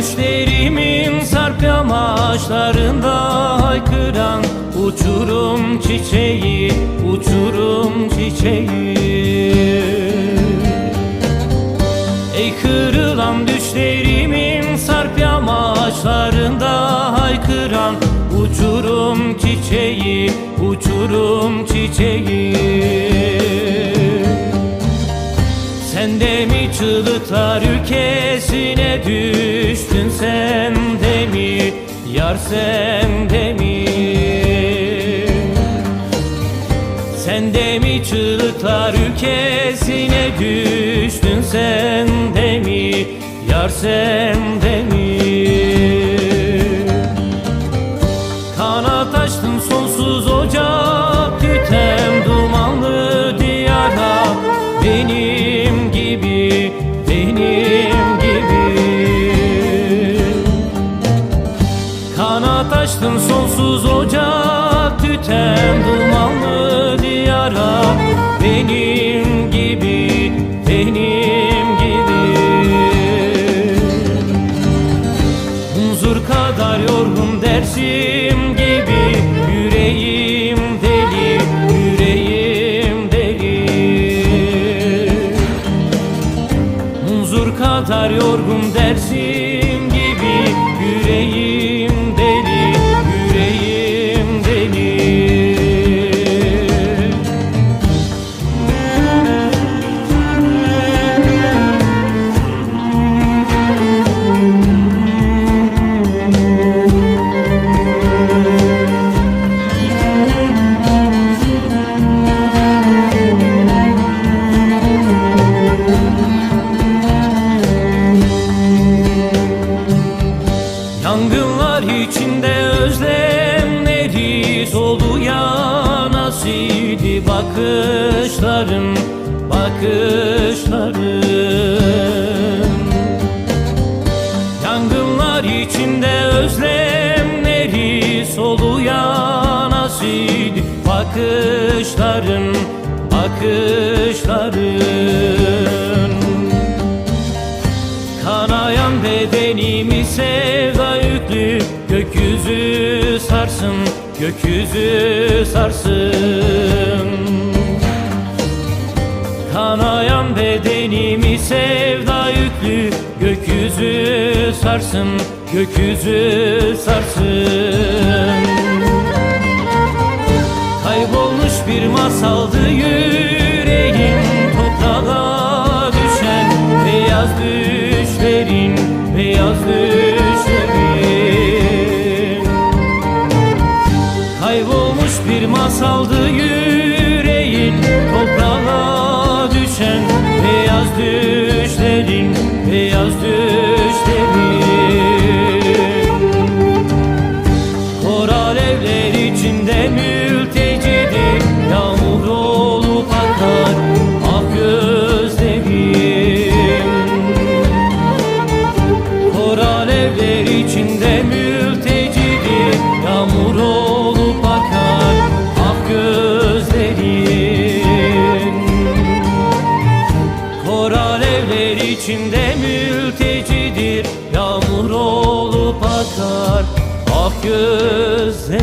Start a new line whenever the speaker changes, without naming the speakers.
düşlerimin sarp yamaçlarında haykıran Uçurum çiçeği, uçurum çiçeği. Ey kırılan düşlerimin sarp yamaçlarında haykıran Uçurum çiçeği, uçurum çiçeği mi çığlıklar ülkesine düştün sen de mi Yar sen de mi Sen de mi çığlıklar ülkesine düştün sen de mi Yar sen de mi sonsuz ocak tüten dumanlı diyara. Benim gibi, benim gibi. Huzur kadar yorgun dersim gibi. Yüreğim deli, yüreğim deli. Huzur kadar yorgun dersim gibi. Yüreğim bakışların, bakışların. Yangınlar içinde özlemleri solu yanasıydı bakışların, bakışların. Kanayan bedenimi sevda yüklü Gökyüzü sarsın, gökyüzü sarsın. Kanayan bedenimi sevda yüklü. Gökyüzü sarsın, gökyüzü sarsın. Kaybolmuş bir masaldı yüreğim Kaybolmuş bir masaldı yüreğin. Toprağa düşen beyaz düşlerin Beyaz düşlerin içinde mültecidir. Yağmur olup akar ah gözlerim.